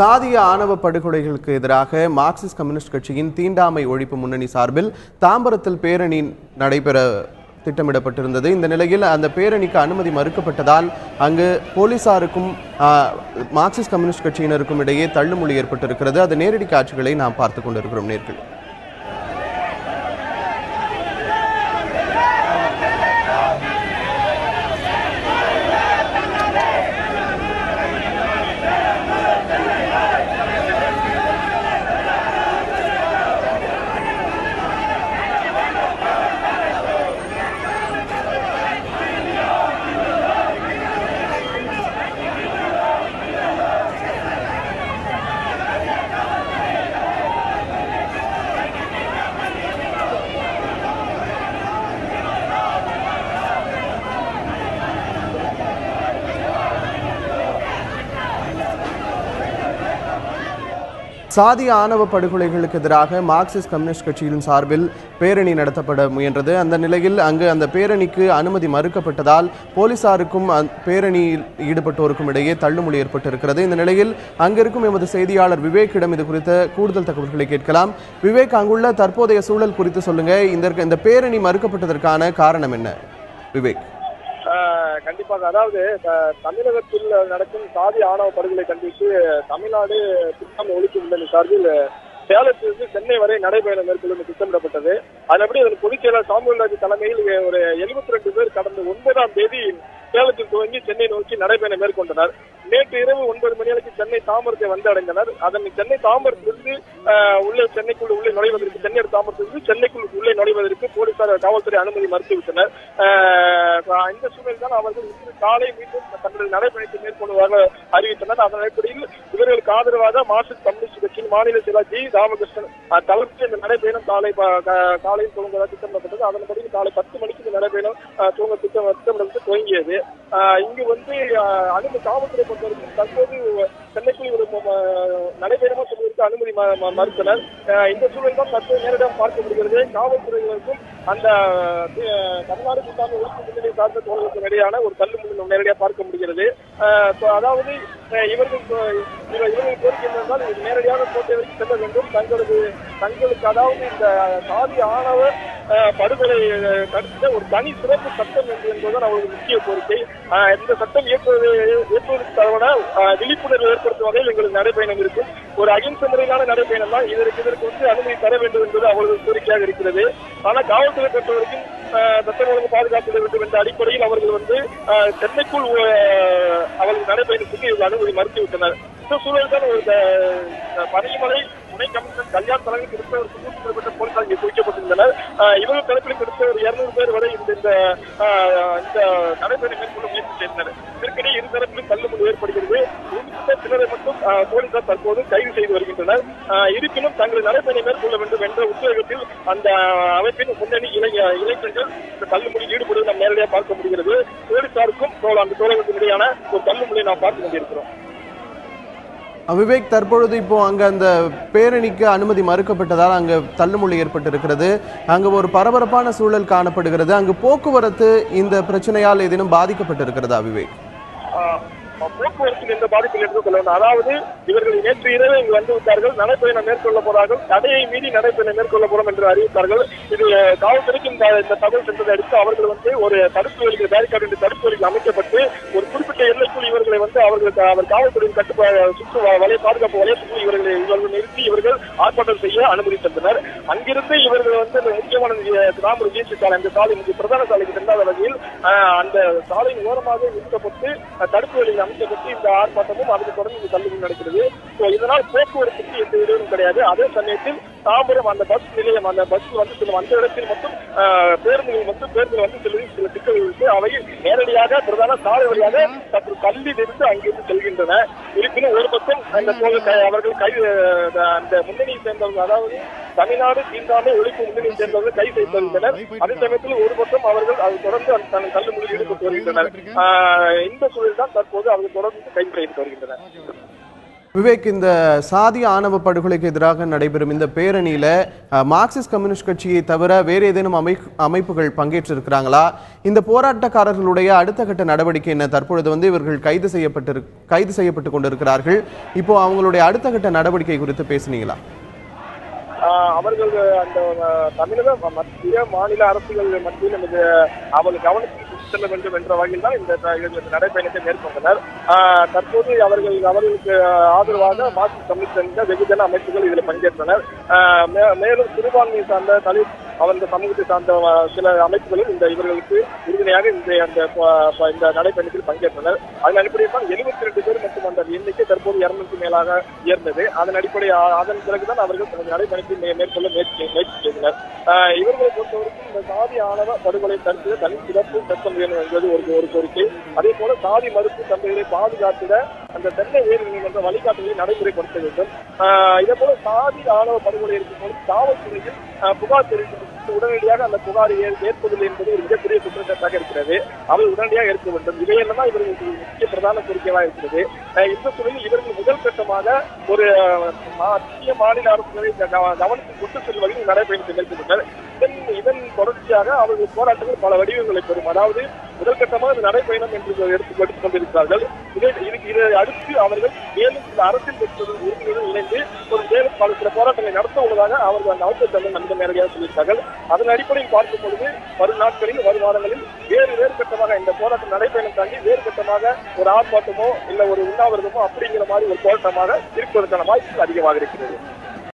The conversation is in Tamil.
சாதிய ஆணவ படுகொலைகளுக்கு எதிராக மார்க்சிஸ்ட் கம்யூனிஸ்ட் கட்சியின் தீண்டாமை ஒழிப்பு முன்னணி சார்பில் தாம்பரத்தில் பேரணி நடைபெற திட்டமிடப்பட்டிருந்தது. இந்த நிலையில் அந்த பேரணிக்கு அனுமதி மறுக்கப்பட்டதால் அங்கு போலீசாருக்கும் மார்க்சிஸ்ட் கம்யூனிஸ்ட் கட்சியினருக்கும் இடையே தள்ளுமொழி ஏற்பட்டிருக்கிறது. அது நேரடி காட்சிகளை நாம் பார்த்து கொண்டிருக்கிறோம் நேர்கள். சாதி ஆணவ படுகொலைகளுக்கு எதிராக மார்க்சிஸ்ட் கம்யூனிஸ்ட் கட்சியின் சார்பில் பேரணி நடத்தப்பட முயன்றது. அந்த நிலையில் அங்கு அந்த பேரணிக்கு அனுமதி மறுக்கப்பட்டதால் போலீசாருக்கும் பேரணியில் ஈடுபட்டோருக்கும் இடையே தள்ளுமுள்ளி ஏற்பட்டிருக்கிறது. இந்த நிலையில் அங்கிருக்கும் எமது செய்தியாளர் விவேக்கிடம் இது குறித்த கூடுதல் தகவல்களை கேட்கலாம். விவேக் அங்குள்ள தற்போதைய சூழல் குறித்து சொல்லுங்க. இந்த இந்த பேரணி மறுக்கப்பட்டதற்கான காரணம் என்ன? விவேக். கண்டிப்பாக அதாவது தமிழகத்தில் நடக்கும் சாதி ஆணவ படுகொலை கண்டித்து தமிழ்நாடு திட்டம் ஒழிப்பு முன்னணி சார்பில் சேலத்திலிருந்து சென்னை வரை நடைபயணம் மேற்கொள்ளும் திட்டமிடப்பட்டது. அதன்படி அதன் பொதுச் செயலர் சாமுவேல்ராஜ் தலைமையில் ஒரு எழுபத்தி ரெண்டு பேர் கடந்த ஒன்பதாம் தேதி சேலத்தில் துவங்கி சென்னை நோக்கி நடைபயணம் மேற்கொண்டனர் நேற்று இரவு ஒன்பது மணி அளவுக்கு சென்னை தாம்பரத்தை வந்து அடைந்தனர். அதன் சென்னை தாம்பரத்திலிருந்து உள்ளே சென்னைக்குள் உள்ளே நுழைவதற்கு சென்னை தாம்பரத்திலிருந்து சென்னைக்குள் உள்ளே நுழைவதற்கு போலீசார் காவல்துறை அனுமதி மறுத்துவிட்டனர் இந்த சூழலில் தான் அவர்கள் இன்று காலை மீண்டும் தங்களது நடைபயணத்தை மேற்கொள்வதாக அறிவித்தனர். அதன் அடிப்படையில் இவர்களுக்கு ஆதரவாக மார்க்சிஸ்ட் மாநில செயலர் ஜி ராமகிருஷ்ணன் அஹ், தலைமையில் இந்த நடைபயணம் காலை காலையில் துவங்குவதாக திட்டமிடப்பட்டது. அதன்படி காலை பத்து மணிக்கு இந்த நடைபயணம் அஹ், துவங்க திட்டம் திட்டமிடப்பட்டு துவங்கியது. இங்கு வந்து அனுமதி காவல்துறை பொறுத்தவரைக்கும் தற்போது சென்னைக்குள் ஒரு நடைபயணமா செல்வதற்கு அனுமதி ம- மறுத்தனர். இந்த சூழல் தான் தற்போது நேரடியாக பார்க்க முடிகிறது காவல்துறையினருக்கும் அந்த தமிழ்நாடு கூட்டாண்மை ஒழிப்பு முன்னணி சார்ந்த தோழர்களுக்கு இடையான ஒரு தள்ளுமுள்ளி நம்ம நேரடியாக பார்க்க முடிகிறது. அதாவது இவர்கள் இவர்கள் கோரிக்கை என்னவென்றால் நேரடியாக கோட்டை வரைக்கும் செல்ல வேண்டும். தங்களது தங்களுக்கு அதாவது இந்த சாதி ஆணவ படுகொலை அஹ், தடுத்த ஒரு தனி சிறப்பு சட்டம் என்று என்பதுதான் அவர்களுக்கு முக்கிய கோரிக்கை. இந்த சட்டம் இயக்குவது இயக்குவதற்கு தவறான விழிப்புணர்வு ஏற்படுத்தும் வகையில் எங்களுக்கு நடைபயணம் இருக்கும் ஒரு அகிம்சை முறையிலான நடைபயணம் தான் இதற்கு இதற்கு வந்து அனுமதி தர வேண்டும் என்பது அவர்களது கோரிக்கையாக இருக்கிறது. ஆனால் காவல்துறை பொறுத்தவரைக்கும் சட்டம் ஒழுங்கு பாதுகாக்க வேண்டும் என்ற அடிப்படையில் அவர்கள் வந்து சென்னைக்குள் அவர்கள் நடைபயணத்துக்கு இவர்கள் அனுமதி மறுத்துவிட்டனர். இந்த சூழல் தான் ஒரு அஹ், துணை கமிஷனர் கல்யாண் தலைமையில் கிட்டத்தட்ட ஒரு நூற்றி மேற்பட்ட போலீசார் இங்கே குவிக்கப்பட்டிருந்தனர். இவர்கள் தரப்பில் கிட்டத்தட்ட ஒரு இருநூறு பேர் வரை இந்த இந்த இந்த நடைபயணம் மேற்கொள்ள முயற்சி செய்தனர். இதற்கிடையே இரு தரப்பிலும் தள்ளுமுடி ஏற்படுகிறது. குறிப்பிட்ட சிலரை மட்டும் போலீசார் தற்போது கைது செய்து வருகின்றனர். இருப்பினும் தங்கள் நடைபயணம் மேற்கொள்ள வேண்டும் என்ற உத்வேகத்தில் அந்த அமைப்பின் முன்னணி இளை இளைஞர்கள் இந்த தள்ளுமுடி ஈடுபடுவதை நாம் நேரடியாக பார்க்க முடிகிறது. போலீசாருக்கும் அந்த தோழர்களுக்கும் இடையான ஒரு தள்ளுமுடியை நாம் பார்த்து கொண்டிருக்கிறோம். விவேக் தற்பொழுது இப்போ அங்க அந்த பேரணிக்கு அனுமதி மறுக்கப்பட்டதால் அங்கே தள்ளுமுள்ளி ஏற்பட்டிருக்கிறது. அங்கே ஒரு பரபரப்பான சூழல் காணப்படுகிறது. அங்கு போக்குவரத்து இந்த பிரச்சனையால் ஏதேனும் பாதிக்கப்பட்டிருக்கிறதா விவேக் ஆஹ் போக்குவரத்தில் எந்த பாதிப்பில் எடுத்துக் கொள்ள அதாவது இவர்கள் நேற்று இரவு இங்கு வந்து விட்டார்கள். நடைப்பயணம் மேற்கொள்ள போறார்கள் தடையை மீறி நடைப்பயணம் மேற்கொள்ள போறோம் என்று அறிவித்தார்கள். இது காவல்துறைக்கும் காவல்துறைக்கு இந்த தகவல் சென்றதை அடுத்து அவர்கள் வந்து ஒரு தடுப்பு வழிகள் பேரிகார்டு என்று தடுப்பு வழிகள் அமைக்கப்பட்டு ஒரு வந்து அவர்களுக்கு அவர் காவல்துறையின் கட்டுப்பாடு சுற்று வலய பாதுகாப்பு வலயத்துக்குள் இவர்களை இவர்கள் நிறுத்தி இவர்கள் ஆர்ப்பாட்டம் செய்ய அனுமதி தந்தனர். அங்கிருந்து இவர்கள் வந்து முக்கியமான திராமூர் ஜிஎஸ்டி சாலை அந்த சாலை பிரதான சாலைக்கு செல்லாத வகையில் அந்த சாலையின் ஓரமாக நிறுத்தப்பட்டு தடுப்பு வழிகள் அமைக்கப்பட்டு இந்த ஆர்ப்பாட்டமும் அதுக்கு தொடர்ந்து தள்ளுபடி நடக்கிறது. இதனால் போக்குவரத்துக்கு எந்த இடையூறும் கிடையாது. அதே சமயத்தில் தாம்பரம் அந்த பஸ் நிலையம் அந்த பஸ் வந்து செல்லும் அந்த இடத்தில் மட்டும் பேருந்துகள் மட்டும் பேருந்துகள் வந்து செல்வதில் சில சிக்கல்கள் இருக்கு. அவை நேரடியாக பிரதான சாலை வழியாக சற்று தள்ளி நிறுத்து அங்கிருந்து செல்கின்றன. இருப்பினும் ஒரு பக்கம் அந்த கை- அவர்கள் கை அந்த முன்னணியை சேர்ந்தவர்கள் அதாவது தமிழ்நாடு தீண்டாமை ஒழிப்பு முன்னணியை சேர்ந்தவர்கள் கைது செய்திருந்தனர் அதே சமயத்தில் ஒரு பக்கம் அவர்கள் அது தொடர்ந்து தன் தள்ளுமுடியில் ஈடுபட்டு வருகின்றனர் இந்த சூழல் தான் தற்போது அவர்கள் தொடர்ந்து கைப்பற்றி வருகின்றனர். விவேக் இந்த சாதி ஆணவ படுகொலைக்கு எதிராக நடைபெறும் இந்த பேரணியில மார்க்சிஸ்ட் கம்யூனிஸ்ட் கட்சியை தவிர வேறு ஏதேனும் அமை அமைப்புகள் பங்கேற்றிருக்கிறாங்களா? இந்த போராட்டக்காரர்களுடைய அடுத்த கட்ட நடவடிக்கை என்ன? தற்பொழுது வந்து இவர்கள் கைது செய்யப்பட்டு கைது செய்யப்பட்டு கொண்டிருக்கிறார்கள். இப்போ அவங்களுடைய அடுத்த கட்ட நடவடிக்கை குறித்து பேசுனீங்களா? அவர்கள் அந்த தமிழக மத்திய மாநில அரசுகள் மத்தியில் நமது அவர்கள் கவனத்தில் செல்ல வேண்டும் என்ற வகையில் தான் இந்த நடைப்பயணத்தை மேற்கொண்டனர். ஆஹ், தற்போது அவர்கள் அவர்களுக்கு ஆதரவாக மார்க்சிஸ்ட் கம்யூனிஸ்ட் வெகுஜன அமைப்புகள் இதில் பங்கேற்றனர். ஆஹ், மே- மேலும் சிறுபான்மையை சார்ந்த தலித் அவர்கள் சமூகத்தை சார்ந்த சில அமைப்புகளும் இந்த இவர்களுக்கு உறுதுணையாக இந்த அந்த ப- இந்த நடைப்பயணத்தில் பங்கேற்றனர். அதன் அடிப்படையில் தான் எழுபத்தி ரெண்டு பேர் மட்டும் அந்த எண்ணிக்கை தற்போது இருநூறுக்கு மேலாக உயர்ந்தது. அதன் அடிப்படை அதன் பிறகுதான் அவர்கள் தனது நடைபயணத்தை மே- மேற்கொள்ள முயற்சி முயற்சி செய்தனர். ஆஹ் இவர்களை பொறுத்தவரைக்கும் இந்த சாதி ஆணவ படுகொலை தடுத்து தனி சிறப்பு சட்டம் வேணும் என்பது ஒரு ஒரு கோரிக்கை. அதே போல சாதி மறுப்பு தந்தைகளை பாதுகாத்திட அந்த தென்னை உயர் நீதிமன்ற வழிகாட்டுதலை நடைமுறைப்படுத்த வேண்டும். ஆஹ் இதே போல சாதி ஆணவ படுகொலை இருக்கும்போது காவல்துறையில் புகார் தெரிவித்து உடனடியாக அந்த புகார் ஏற்பதில்லை என்பது ஒரு மிகப்பெரிய குற்றச்சாட்டாக இருக்கிறது. அவை உடனடியாக இருக்க வேண்டும். இவையெல்லாம் இவர்களுக்கு முக்கிய பிரதான கோரிக்கையாக இருக்கிறது. அஹ் இந்த துறையில் இவர்கள் முதல் கட்டமாக ஒரு மத்திய மாநில அரசுகளை கவனத்தில் கொண்டு செல்வதில் நடைபெறும் நடைபயணத்தை தொடர்ச்சியாக அவர்கள் போராட்டங்கள் பல வடிவங்களை பெறும். அதாவது முதல் கட்டமாக இந்த நடைபயணம் என்று எடுத்து எடுத்துக் கொண்டிருக்கிறார்கள். இதை இதுக்கு இதை அடுத்து அவர்கள் மேலும் சில அரசியல் கட்சிகளுடன் உறுப்பினர்கள் இணைந்து ஒரு மேலும் பல சில போராட்டங்களை நடத்த உள்ளதாக அவர்கள் அந்த அவசர தமிழ் நம்மிடம் நேரடியாக சொல்லியிருக்கார்கள். அதன் அடிப்படையில் பார்க்கும் பொழுது வரும் நாட்களில் வரும் வாரங்களில் வேறு வேறு கட்டமாக இந்த போராட்டம் நடைபயணம் தாண்டி வேறு கட்டமாக ஒரு ஆர்ப்பாட்டமோ இல்ல ஒரு உண்ணாவிரதமோ அப்படிங்கிற மாதிரி ஒரு போராட்டமாக இருப்பதற்கான வாய்ப்புகள் அதிகமாக இருக்கிறது.